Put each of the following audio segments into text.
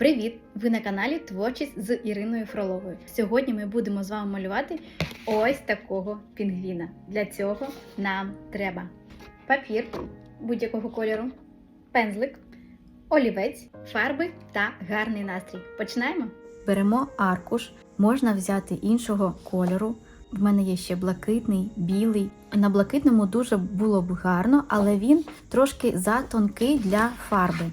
Привіт! Ви на каналі Творчість з Іриною Фроловою. Сьогодні ми будемо з вами малювати ось такого пінгвіна. Для цього нам треба папір будь-якого кольору, пензлик, олівець, фарби та гарний настрій. Починаємо? Беремо аркуш, можна взяти іншого кольору. В мене є ще блакитний, білий. На блакитному дуже було б гарно, але він трошки затонкий для фарби.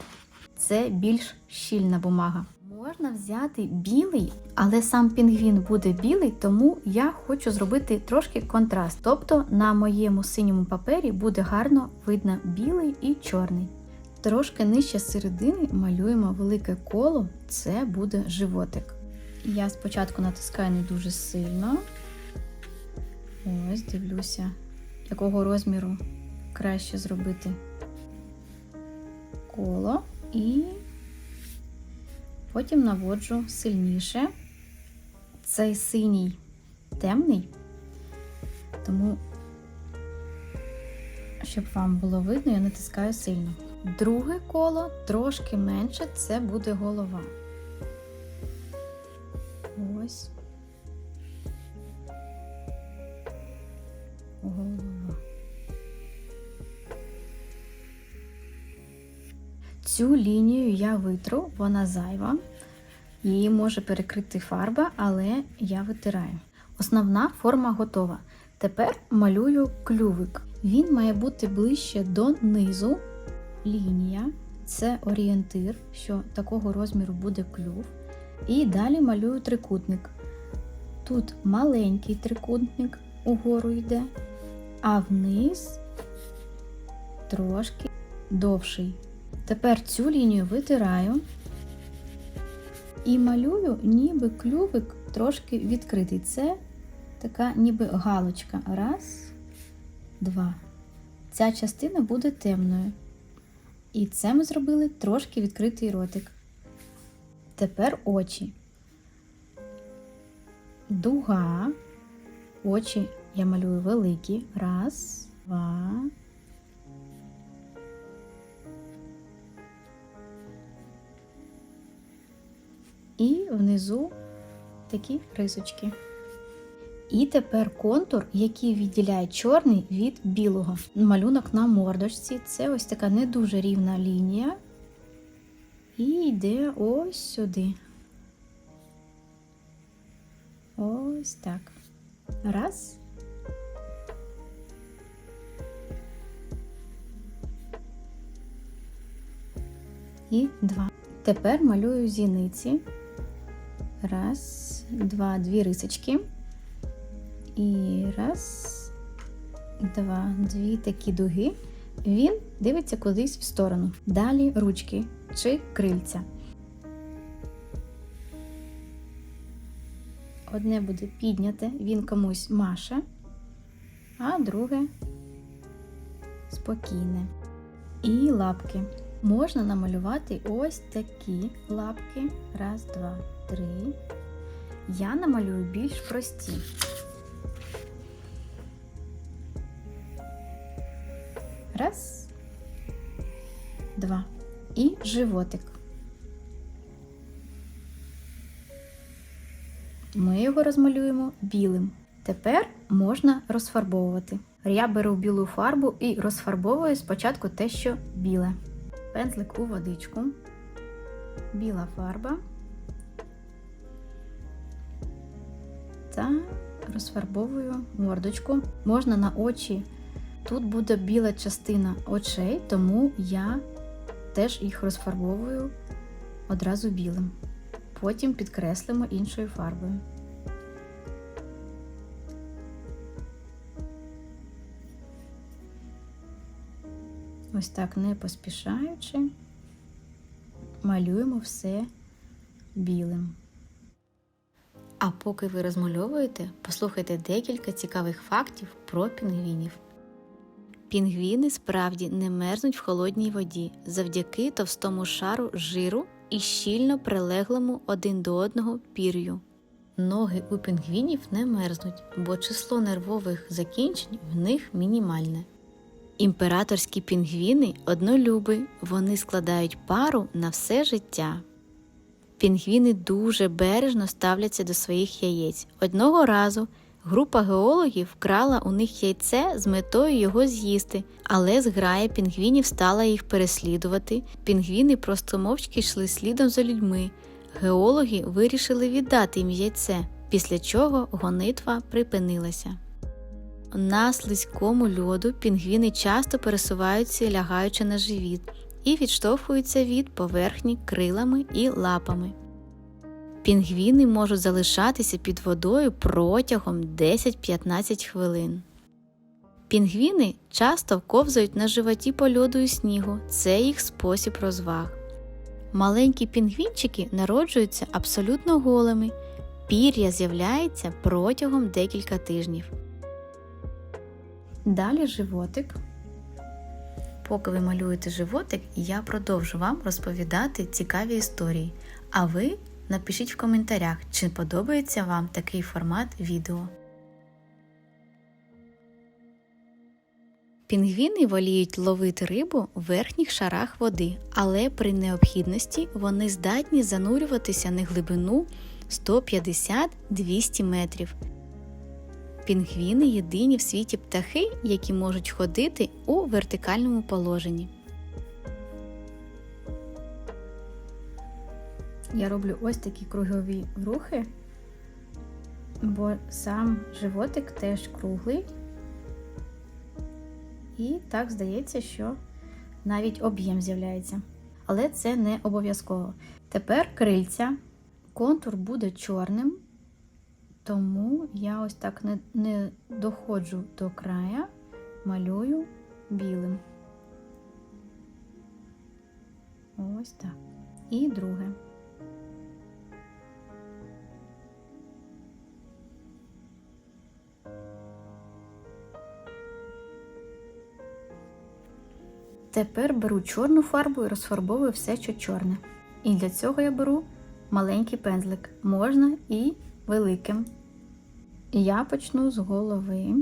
Це більш щільна бумага. Можна взяти білий, але сам пінгвін буде білий, тому я хочу зробити трошки контраст. Тобто на моєму синьому папері буде гарно видно білий і чорний. Трошки нижче середини малюємо велике коло, це буде животик. Я спочатку натискаю не дуже сильно. Ось, дивлюся, якого розміру краще зробити коло і потім наводжу сильніше. Цей синій темний, тому, щоб вам було видно, я натискаю сильно. Друге коло трошки менше, це буде голова. Ось. Цю лінію я витру, вона зайва. Її може перекрити фарба, але я витираю. Основна форма готова. Тепер малюю клювик. Він має бути ближче до низу. Лінія це орієнтир, що такого розміру буде клюв. І далі малюю трикутник. Тут маленький трикутник угору йде, а вниз трошки довший. Тепер цю лінію витираю і малюю, ніби клювик трошки відкритий. Це така ніби галочка. Раз, два. Ця частина буде темною. І це ми зробили трошки відкритий ротик. Тепер очі. Дуга. Очі я малюю великі. Раз, два. І внизу такі рисочки. І тепер контур, який відділяє чорний від білого. Малюнок на мордочці. Це ось така не дуже рівна лінія. І йде ось сюди. Ось так. Раз. І два. Тепер малюю зіниці. Раз, два, дві рисочки. І раз, два, дві такі дуги. Він дивиться кудись в сторону. Далі ручки чи крильця. Одне буде підняте, він комусь маше, а друге спокійне. І лапки. Можна намалювати ось такі лапки. Раз, два, три. Я намалюю більш прості. Раз, два. І животик. Ми його розмалюємо білим. Тепер можна розфарбовувати. Я беру білу фарбу і розфарбовую спочатку те, що біле. Пензлик у водичку, біла фарба та розфарбовую мордочку. Можна на очі. Тут буде біла частина очей, тому я теж їх розфарбовую одразу білим. Потім підкреслимо іншою фарбою. Ось так не поспішаючи, малюємо все білим. А поки ви розмальовуєте, послухайте декілька цікавих фактів про пінгвінів. Пінгвіни справді не мерзнуть в холодній воді завдяки товстому шару жиру і щільно прилеглому один до одного пір'ю. Ноги у пінгвінів не мерзнуть, бо число нервових закінчень в них мінімальне. Імператорські пінгвіни однолюби, вони складають пару на все життя. Пінгвіни дуже бережно ставляться до своїх яєць. Одного разу група геологів вкрала у них яйце з метою його з'їсти, але зграя пінгвінів стала їх переслідувати. Пінгвіни просто мовчки йшли слідом за людьми. Геологи вирішили віддати їм яйце, після чого гонитва припинилася. На слизькому льоду пінгвіни часто пересуваються, лягаючи на живіт, і відштовхуються від поверхні крилами і лапами. Пінгвіни можуть залишатися під водою протягом 10-15 хвилин. Пінгвіни часто ковзають на животі по льоду і снігу, це їх спосіб розваг. Маленькі пінгвінчики народжуються абсолютно голими, пір'я з'являється протягом декілька тижнів. Далі животик. Поки ви малюєте животик, я продовжу вам розповідати цікаві історії. А ви напишіть в коментарях, чи подобається вам такий формат відео. Пінгвіни воліють ловити рибу в верхніх шарах води, але при необхідності вони здатні занурюватися на глибину 150-200 метрів. Пінгвіни єдині в світі птахи, які можуть ходити у вертикальному положенні. Я роблю ось такі кругові рухи, бо сам животик теж круглий. І так здається, що навіть об'єм з'являється. Але це не обов'язково. Тепер крильця, контур буде чорним, тому я ось так не, не доходжу до края, малюю білим. Ось так. І друге. Тепер беру чорну фарбу і розфарбовую все, що чорне. І для цього я беру маленький пензлик, можна і великим. Я почну з голови.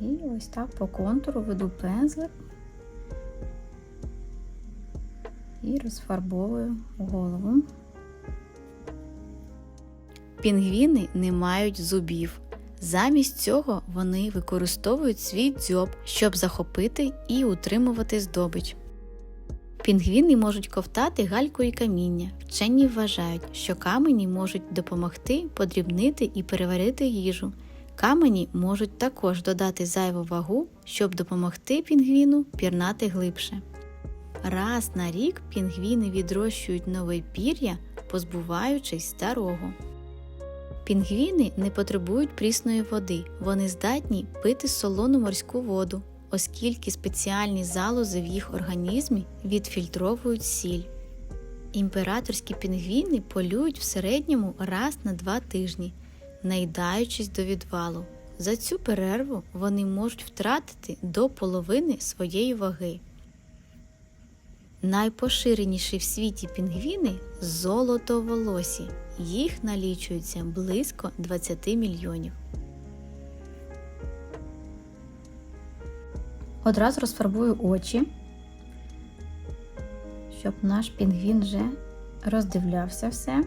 І ось так по контуру веду пензлик і розфарбовую голову. Пінгвіни не мають зубів. Замість цього вони використовують свій дзьоб, щоб захопити і утримувати здобич. Пінгвіни можуть ковтати гальку і каміння. Вчені вважають, що камені можуть допомогти подрібнити і переварити їжу. Камені можуть також додати зайву вагу, щоб допомогти пінгвіну пірнати глибше. Раз на рік пінгвіни відрощують нове пір'я, позбуваючись старого. Пінгвіни не потребують прісної води, вони здатні пити солону морську воду, оскільки спеціальні залози в їх організмі відфільтровують сіль. Імператорські пінгвіни полюють в середньому раз на два тижні, наїдаючись до відвалу. За цю перерву вони можуть втратити до половини своєї ваги. Найпоширеніші в світі пінгвіни золотоволосі. Їх налічується близько 20 мільйонів. Одразу розфарбую очі, щоб наш пінгвін вже роздивлявся все.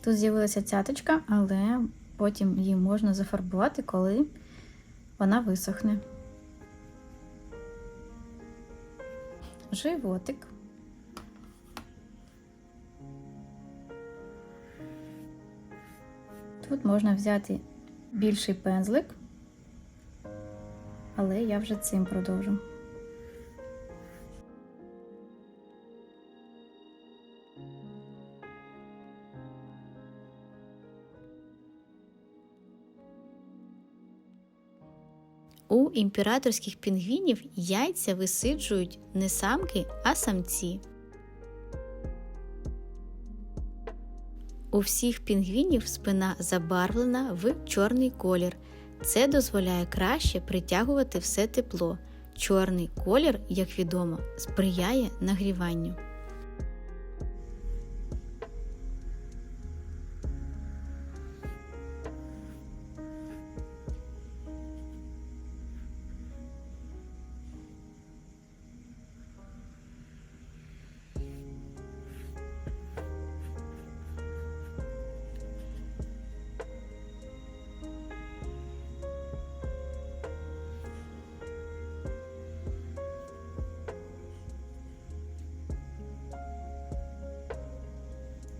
Тут з'явилася цяточка, але потім її можна зафарбувати, коли вона висохне. Животик. Тут можна взяти більший пензлик, але я вже цим продовжу. Імператорських пінгвінів яйця висиджують не самки, а самці. У всіх пінгвінів спина забарвлена в чорний колір. Це дозволяє краще притягувати все тепло. чорний колір, як відомо, сприяє нагріванню.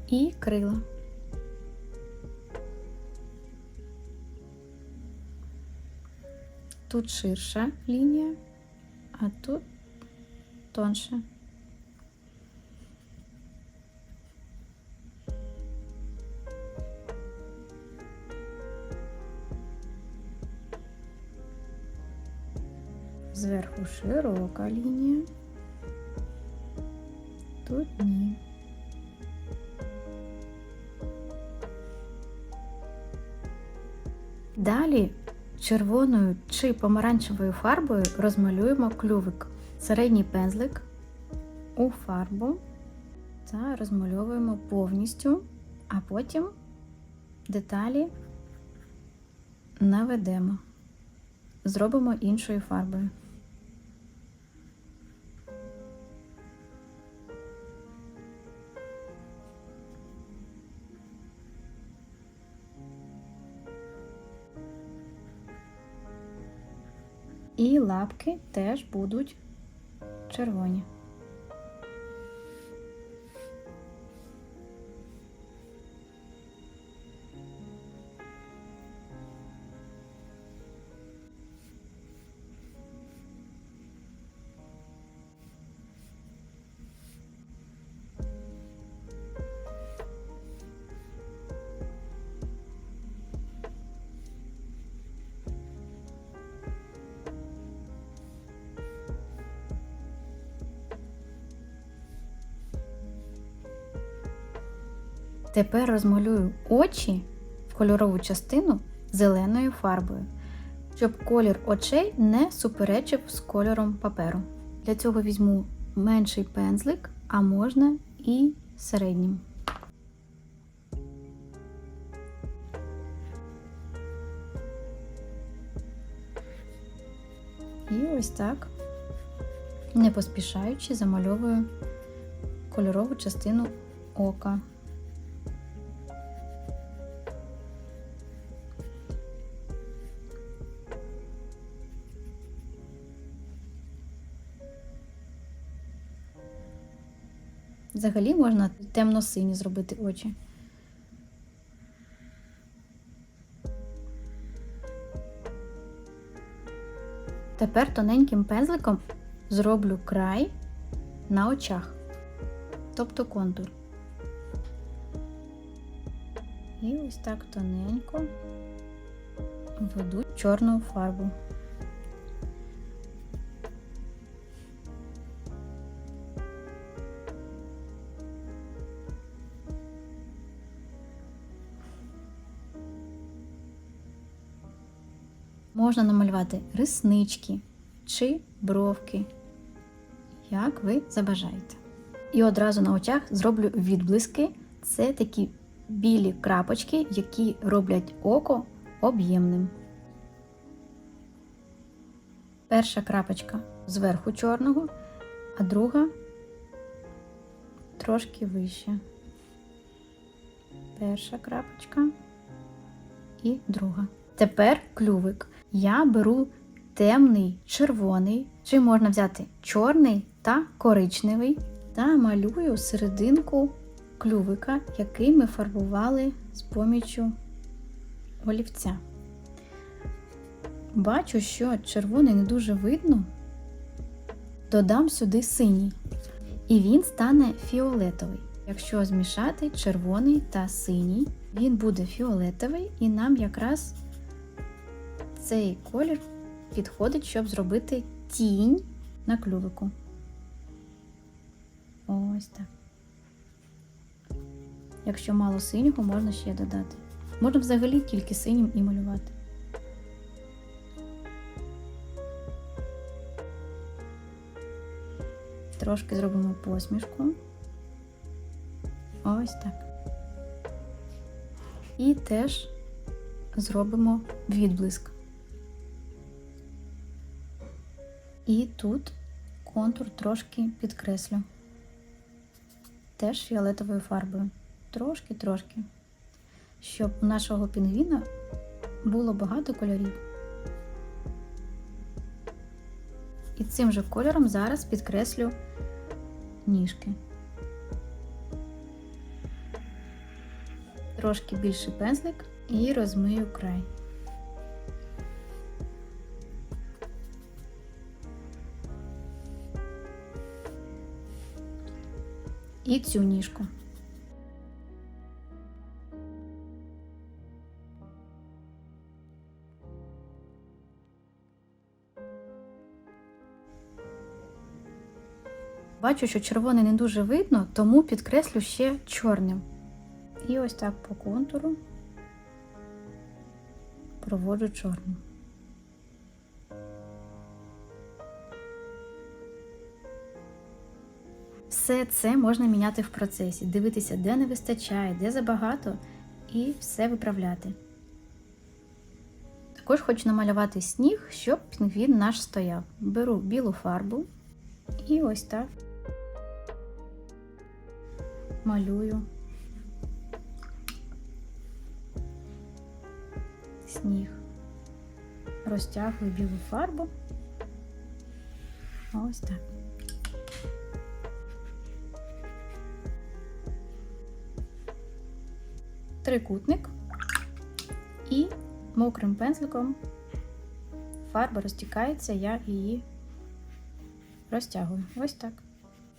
і крила. Тут ширша лінія, а тут тонша. Зверху широка лінія, тут ні. Далі червоною чи помаранчевою фарбою розмалюємо клювик, середній пензлик у фарбу та розмальовуємо повністю, а потім деталі наведемо, зробимо іншою фарбою. І лапки теж будуть червоні. Тепер розмалюю очі в кольорову частину зеленою фарбою, щоб колір очей не суперечив з кольором паперу. Для цього візьму менший пензлик, а можна і середнім. І ось так, не поспішаючи, замальовую кольорову частину ока. Взагалі можна темно-сині зробити очі. Тепер тоненьким пензликом зроблю край на очах, тобто контур. І ось так тоненько введу чорну фарбу. Можна намалювати реснички чи бровки, як ви забажаєте. І одразу на очах зроблю відблиски. Це такі білі крапочки, які роблять око об'ємним. Перша крапочка зверху чорного, а друга трошки вище. Перша крапочка і друга. Тепер клювик. Я беру темний червоний, чи можна взяти чорний та коричневий, та малюю серединку клювика, який ми фарбували з поміччю олівця. Бачу, що червоний не дуже видно, додам сюди синій, і він стане фіолетовий. Якщо змішати червоний та синій, він буде фіолетовий, і нам якраз цей колір підходить, щоб зробити тінь на клювику. Ось так. Якщо мало синього, можна ще додати. Можна взагалі тільки синім і малювати. Трошки зробимо посмішку. Ось так. І теж зробимо відблиск. І тут контур трошки підкреслю. Теж фіолетовою фарбою. Трошки-трошки. Щоб у нашого пінгвіна було багато кольорів. І цим же кольором зараз підкреслю ніжки. Трошки більший пензлик і розмию край. І цю ніжку. Бачу, що червоний не дуже видно, тому підкреслю ще чорним. І ось так по контуру проводжу чорним. Все це можна міняти в процесі, дивитися, де не вистачає, де забагато, і все виправляти. Також хочу намалювати сніг, щоб пінгвін наш стояв. Беру білу фарбу і ось так малюю сніг. Розтягую білу фарбу. Ось так. Трикутник і мокрим пензликом фарба розтікається, я її розтягую. Ось так.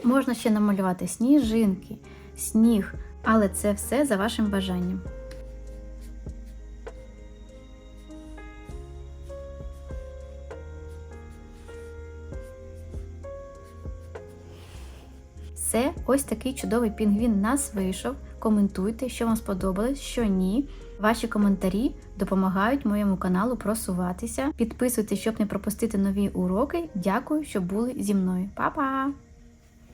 Можна ще намалювати сніжинки, сніг, але це все за вашим бажанням. Все, ось такий чудовий пінгвін нас вийшов. Коментуйте, що вам сподобалось, що ні. Ваші коментарі допомагають моєму каналу просуватися. Підписуйтесь, щоб не пропустити нові уроки. Дякую, що були зі мною. Па-па!